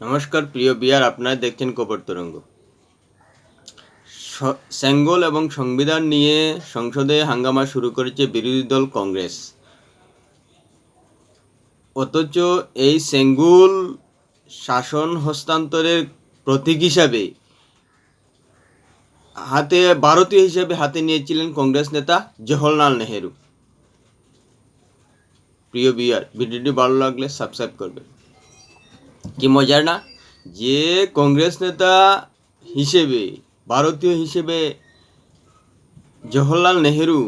নমস্কার, প্রিয় বিয়ার, আপনারা দেখছেন কবর তরঙ্গ। সেঙ্গল এবং সংবিধান নিয়ে সংসদে হাঙ্গামা শুরু করেছে বিরোধী দল কংগ্রেস। অথচ এই সেঙ্গুল শাসন হস্তান্তরের প্রতীক হিসাবে হাতে, ভারতীয় হিসেবে হাতে নিয়েছিলেন কংগ্রেস নেতা জওহরলাল নেহেরু। প্রিয় বিয়ার, ভিডিওটি ভালো লাগলে সাবস্ক্রাইব করবেন। কি মজার না? যে কংগ্রেস নেতা হিসেবে, ভারতীয় হিসেবে জওহরলাল নেহেরু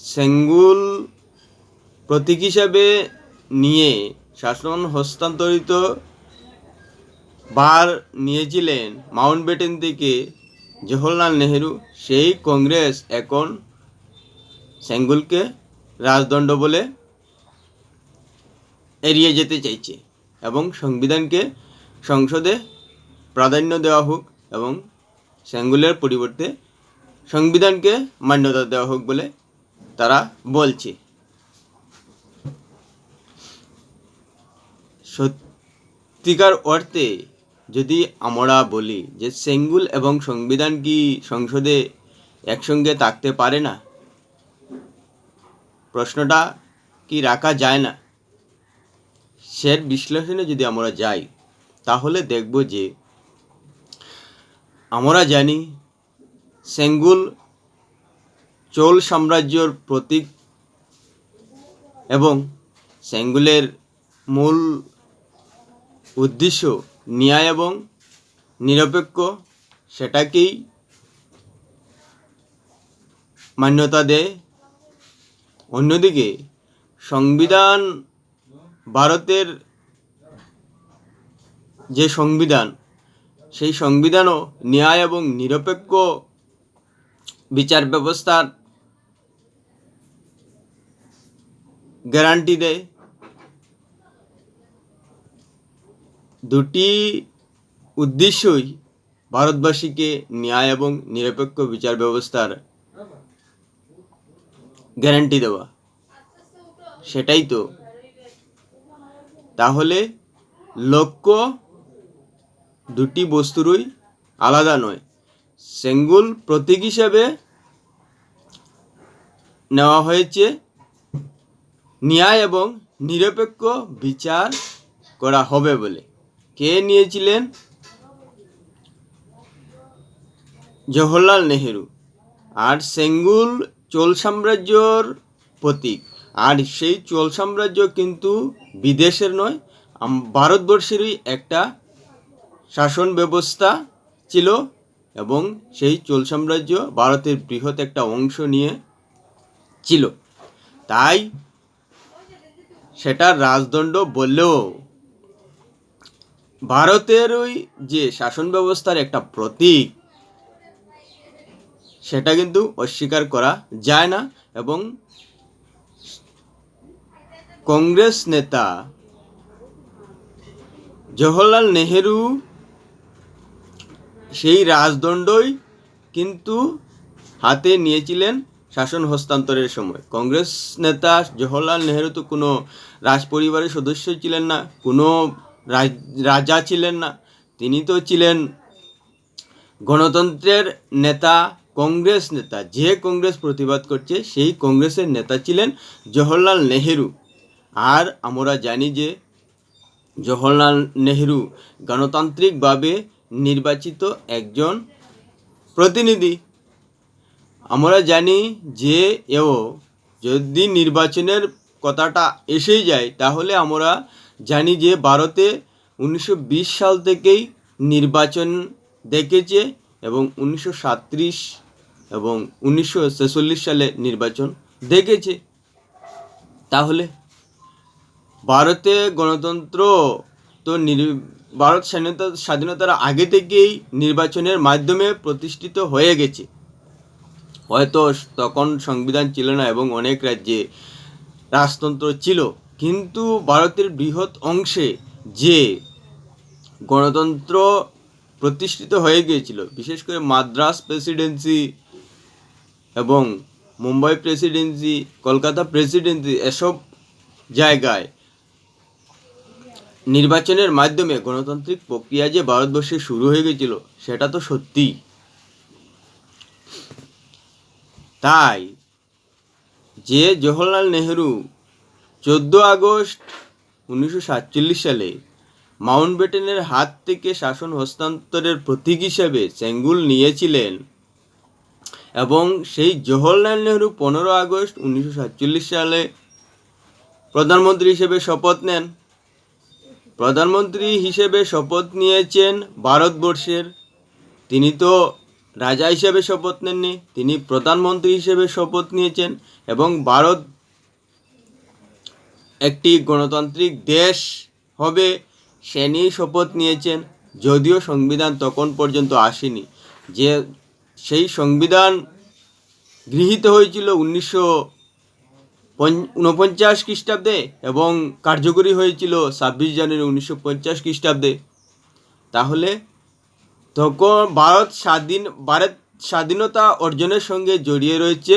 সেঙ্গুল প্রতীক হিসাবে নিয়ে শাসন হস্তান্তরিত বার নিয়েছিলেন মাউন্ট ব্যাটেন থেকে জওহরলাল নেহেরু। সেই কংগ্রেস এখন সেঙ্গুলকে রাজদণ্ড বলে এড়িয়ে যেতে চাইছে। এবং সংবিধানকে সংসদে প্রাধান্য দেওয়া হোক এবং সেঙ্গুলের পরিবর্তে সংবিধানকে মান্যতা দেওয়া হোক বলে তারা বলছে। সত্যিকার অর্থে যদি আমরা বলি যে সেঙ্গুল এবং সংবিধান কি সংসদে একসঙ্গে থাকতে পারে না? প্রশ্নটা কি রাখা যায় না? সের বিশ্লেষণে যদি আমরা যাই, তাহলে দেখব যে আমরা জানি সেঙ্গুল চোল সাম্রাজ্যর প্রতীক এবং সেঙ্গুলের মূল উদ্দেশ্য ন্যায় এবং নিরপেক্ষ সেটাকেই মান্যতা দেয়। অন্যদিকে সংবিধান ভারতের যে সংবিধান, সেই সংবিধানও ন্যায় এবং নিরপেক্ষ বিচার ব্যবস্থার গ্যারান্টি দেয়। দুটি উদ্দেশ্যই ভারতবাসীকে ন্যায় এবং নিরপেক্ষ বিচার ব্যবস্থার গ্যারান্টি দেওয়া। সেটাই তো তাহলে লক্ষ্য দুটি বস্তুরই আলাদা নয়। সেঙ্গুল প্রতীক হিসেবে নেওয়া হয়েছে। ন্যায় এবং নিরপেক্ষ বিচার করা হবে বলে। কে নিয়েছিলেন? জওহরলাল নেহেরু। আর সেঙ্গুল চোল সাম্রাজ্যর প্রতীক। আর সেই চোল সাম্রাজ্য কিন্তু বিদেশের নয় ভারতবর্ষেরই একটা শাসন ব্যবস্থা ছিল এবং সেই চোল সাম্রাজ্য ভারতের বৃহৎ একটা অংশ নিয়ে ছিল। তাই সেটা রাজদণ্ড বললেও ভারতের ওই যে শাসন ব্যবস্থার একটা প্রতীক, সেটা কিন্তু অস্বীকার করা যায় না এবং কংগ্রেস নেতা জওহরলাল নেহেরু সেই রাজদণ্ডই কিন্তু হাতে নিয়েছিলেন শাসন হস্তান্তরের সময়। কংগ্রেস নেতা জওহরলাল নেহেরু তো কোনো রাজ পরিবারের সদস্য ছিলেন না, কোনো রাজ- ছিলেন না। তিনি তো ছিলেন গণতন্ত্রের নেতা কংগ্রেস নেতা। যে কংগ্রেস প্রতিবাদ করছে, সেই কংগ্রেসের নেতা ছিলেন জওহরলাল নেহেরু। আর আমরা জানি যে জওহরলাল নেহেরু গণতান্ত্রিকভাবে নির্বাচিত একজন প্রতিনিধি। আমরা জানি যে এও যদি নির্বাচনের কথাটা এসে যায়, তাহলে আমরা জানি যে ভারতে উনিশশো বিশ সাল থেকেই নির্বাচন দেখেছে এবং উনিশশো এবং উনিশশো ছেচল্লিশ সালে নির্বাচন দেখেছে। তাহলে ভারতে গণতন্ত্র তো নির- ভারত স্বাধীনতা, স্বাধীনতার আগে থেকেই নির্বাচনের মাধ্যমে প্রতিষ্ঠিত হয়ে গেছে। হয়তো তখন সংবিধান ছিল না এবং অনেক রাজ্যে রাজতন্ত্র ছিল। কিন্তু ভারতের বৃহৎ অংশে যে গণতন্ত্র প্রতিষ্ঠিত হয়ে গিয়েছিল, বিশেষ করে মাদ্রাস প্রেসিডেন্সি এবং মুম্বাই প্রেসিডেন্সি, কলকাতা প্রেসিডেন্সি, এসব জায়গায় নির্বাচনের মাধ্যমে গণতান্ত্রিক প্রক্রিয়া যে ভারতবর্ষে শুরু হয়ে গেছিল, সেটা তো সত্যি। তাই যে জওহরলাল নেহেরু চোদ্দ আগস্ট উনিশশো সাতচল্লিশ সালে মাউন্ট ব্যাটেনের হাত থেকে শাসন হস্তান্তরের প্রতীক হিসেবে চেঙ্গুল নিয়েছিলেন এবং সেই জওহরলাল নেহরু পনেরো আগস্ট উনিশশো সাতচল্লিশ সালে প্রধানমন্ত্রী হিসেবে শপথ নেন। প্রধানমন্ত্রী হিসেবে শপথ নিয়েছেন ভারতবর্ষের। তিনি তো রাজা হিসেবে শপথ নেননি, তিনি প্রধানমন্ত্রী হিসেবে শপথ নিয়েছেন এবং ভারত একটি গণতান্ত্রিক দেশ হবে সে নিয়েই শপথ নিয়েছেন, যদিও সংবিধান তখন পর্যন্ত আসেনি। যে সেই সংবিধান গৃহীত হয়েছিল উনিশশো উনপঞ্চাশ খ্রিস্টাব্দে এবং কার্যকরী হয়েছিল ছাব্বিশ জানুয়ারি উনিশশো পঞ্চাশ খ্রিস্টাব্দে। তাহলে তখন ভারত স্বাধীন ভারত স্বাধীনতা অর্জনের সঙ্গে জড়িয়ে রয়েছে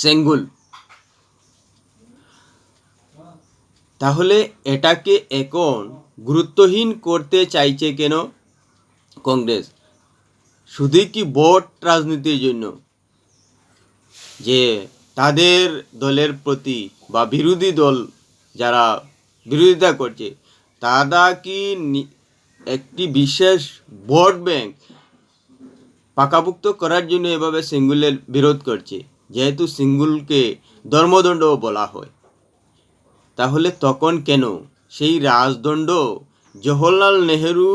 সেঙ্গুল। তাহলে এটাকে এখন গুরুত্বহীন করতে চাইছে কেন কংগ্রেস? শুধুই কি ভোট রাজনীতির জন্য? যে তাদের দলের প্রতি বা বিরোধী দল যারা বিরোধিতা করছে, তারা কি একটি বিশেষ ভোট ব্যাংক পাকাপুক্ত করার জন্য এভাবে সিঙ্গুলের বিরোধ করছে? যেহেতু সিঙ্গুলকে ধর্মদণ্ডও বলা হয়। তাহলে তখন কেন? সেই রাজদণ্ড জওহরলাল নেহেরু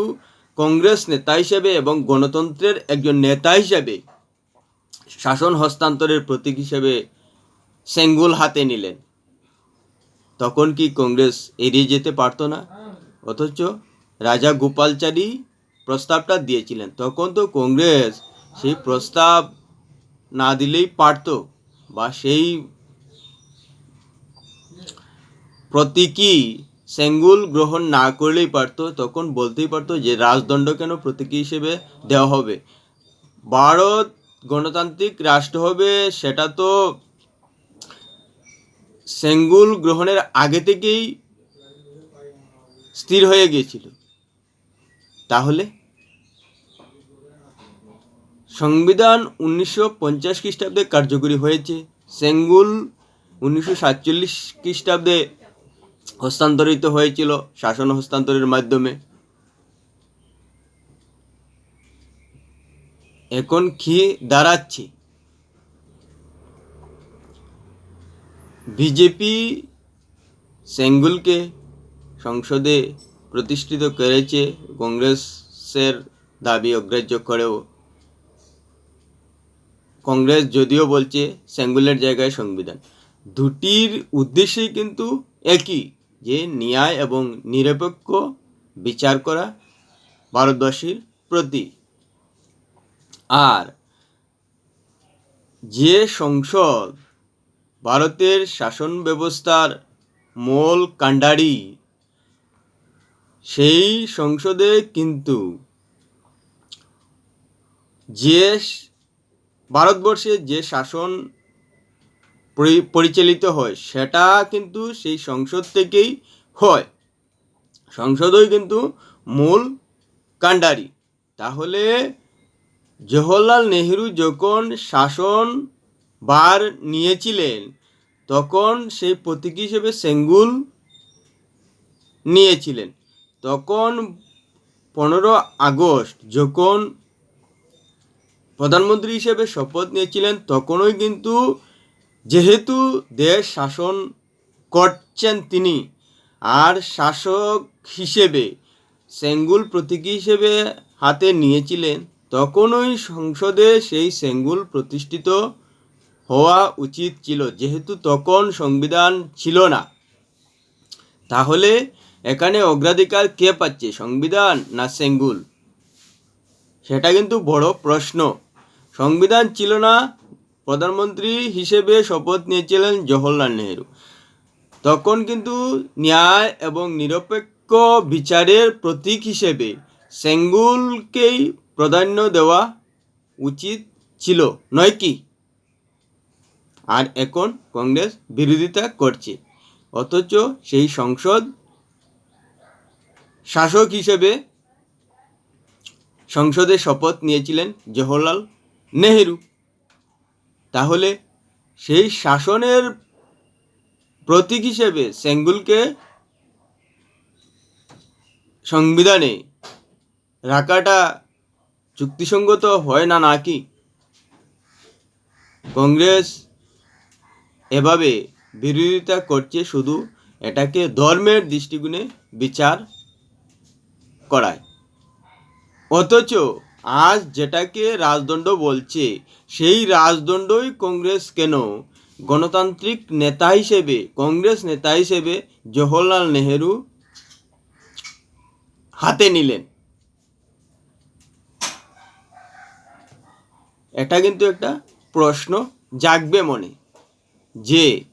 কংগ্রেস নেতা হিসেবে এবং গণতন্ত্রের একজন নেতা হিসেবে শাসন হস্তান্তরের প্রতীক হিসেবে সেঙ্গুল হাতে নিলেন। তখন কি কংগ্রেস এড়িয়ে যেতে পারতো না? অথচ রাজা গোপালচারী প্রস্তাবটা দিয়েছিলেন। তখন তো কংগ্রেস সেই প্রস্তাব না দিলেই পারতো বা সেই প্রতীকী সেঙ্গুল গ্রহণ না করলেই পারতো। তখন বলতেই পারতো যে, রাজদণ্ড কেন প্রতীকী হিসেবে দেওয়া হবে? ভারত গণতান্ত্রিক রাষ্ট্র হবে, সেটা তো সেঙ্গুল গ্রহণের আগে থেকেই স্থির হয়ে গিয়েছিল। তাহলে? সংবিধান উনিশশো পঞ্চাশ খ্রিস্টাব্দে কার্যকরী হয়েছে। সেঙ্গুল উনিশশো সাতচল্লিশ খ্রিস্টাব্দে হস্তান্তরিত হয়েছিল শাসন হস্তান্তরের মাধ্যমে। এখন কি দাঁড়াচ্ছে। বিজেপি সেঙ্গুলকে সংসদে প্রতিষ্ঠিত করেছে কংগ্রেসের দাবি অগ্রাহ্য করেও। কংগ্রেস যদিও বলছে সেঙ্গুলের জায়গায় সংবিধান। দুটির উদ্দেশ্যই কিন্তু একই, যে ন্যায় এবং নিরপেক্ষ বিচার করা ভারতবাসীর প্রতি। আর যে সংসদ ভারতের শাসন ব্যবস্থার মূল কাণ্ডারি। সেই সংসদে কিন্তু যে ভারতবর্ষে যে শাসন পরি- পরিচালিত হয়, সেটা কিন্তু সেই সংসদ থেকেই হয়। সংসদই কিন্তু মূল কাণ্ডারি। তাহলে জওহরলাল নেহেরু যখন শাসন বার নিয়েছিলেন, তখন সেই প্রতীক হিসেবে সেঙ্গুল নিয়েছিলেন। তখন পনেরো আগস্ট যখন প্রধানমন্ত্রী হিসেবে শপথ নিয়েছিলেন, তখনই কিন্তু যেহেতু দেশ শাসন করছেন তিনি, আর শাসক হিসেবে সেঙ্গুল প্রতীকী হিসেবে হাতে নিয়েছিলেন, তখনই সংসদে সেই সেঙ্গুল প্রতিষ্ঠিত হওয়া উচিত ছিল, যেহেতু তখন সংবিধান ছিল না। তাহলে এখানে অগ্রাধিকার কে পাচ্ছে, সংবিধান না সেঙ্গুল? সেটা কিন্তু বড় প্রশ্ন। সংবিধান ছিল না, প্রধানমন্ত্রী হিসেবে শপথ নিয়েছিলেন জওহরলাল নেহেরু। তখন কিন্তু ন্যায় এবং নিরপেক্ষ বিচারের প্রতীক হিসেবে সেঙ্গুলকেই প্রাধান্য দেওয়া উচিত ছিল, নয় কি? আর এখন কংগ্রেস বিরোধিতা করছে। অথচ সেই সংসদ শাসক হিসেবে সংসদে শপথ নিয়েছিলেন জওহরলাল নেহেরু। তাহলে সেই শাসনের প্রতীক হিসেবে সেঙ্গুলকে সংবিধানে রাখাটা চুক্তিসঙ্গত হয় না নাকি কংগ্রেস এভাবে বিরোধিতা করছে শুধু এটাকে ধর্মের দৃষ্টিকোণে বিচার করায়। অথচ আজ যেটাকে রাজদণ্ড বলছে, সেই রাজদণ্ডই কংগ্রেস কেন? গণতান্ত্রিক নেতা হিসেবে, কংগ্রেস নেতা হিসেবে জওহরলাল নেহেরু হাতে নিলেন। এটা কিন্তু একটা প্রশ্ন জাগবে মনে। যে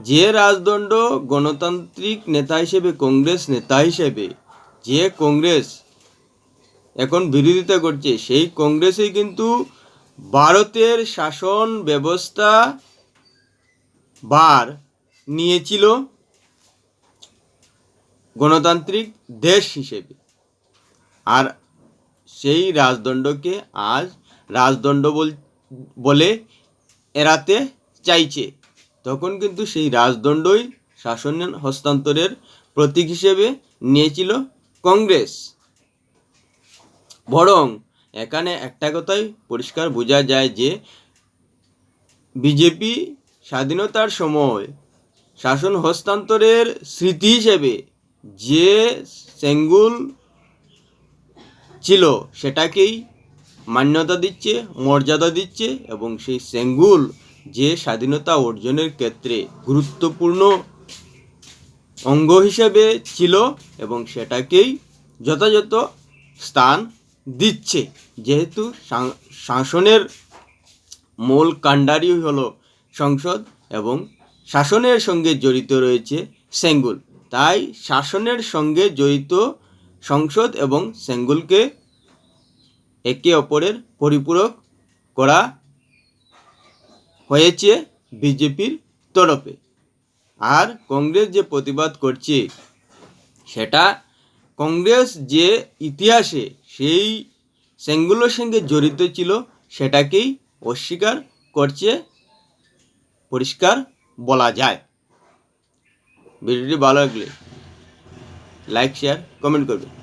যে রাজদণ্ড গণতান্ত্রিক নেতা হিসেবে, কংগ্রেস নেতা হিসেবে, যে কংগ্রেস এখন বিরোধিতা করছে, সেই কংগ্রেসই কিন্তু ভারতের শাসন ব্যবস্থা বার নিয়েছিল গণতান্ত্রিক দেশ হিসেবে। আর সেই রাজদণ্ডকে আজ রাজদণ্ড বল- এড়াতে চাইছে। তখন কিন্তু সেই রাজদণ্ডই শাসন হস্তান্তরের প্রতীক হিসেবে নিয়েছিল কংগ্রেস। বরং এখানে একটা কথাই পরিষ্কার বোঝা যায় যে, বিজেপি স্বাধীনতার সময় শাসন হস্তান্তরের স্মৃতি হিসেবে যে সেঙ্গুল ছিল সেটাকেই মান্যতা দিচ্ছে, মর্যাদা দিচ্ছে এবং সেই সেঙ্গুল যে স্বাধীনতা অর্জনের ক্ষেত্রে গুরুত্বপূর্ণ অঙ্গ হিসেবে ছিল এবং সেটাকেই যথাযথ স্থান দিচ্ছে। যেহেতু শাসনের মূল কাণ্ডারি হলো সংসদ এবং শাসনের সঙ্গে জড়িত রয়েছে সেঙ্গুল। তাই শাসনের সঙ্গে জড়িত সংসদ এবং সেঙ্গুলকে একে অপরের পরিপূরক করা হয়েছে বিজেপির তরফে। আর কংগ্রেস যে প্রতিবাদ করছে, সেটা কংগ্রেস যে ইতিহাসে সেই সেঙ্গুলোর সঙ্গে জড়িত ছিল, সেটাকেই অস্বীকার করছে, পরিষ্কার বলা যায়। ভিডিওটি ভালো লাগলে লাইক শেয়ার কমেন্ট করবে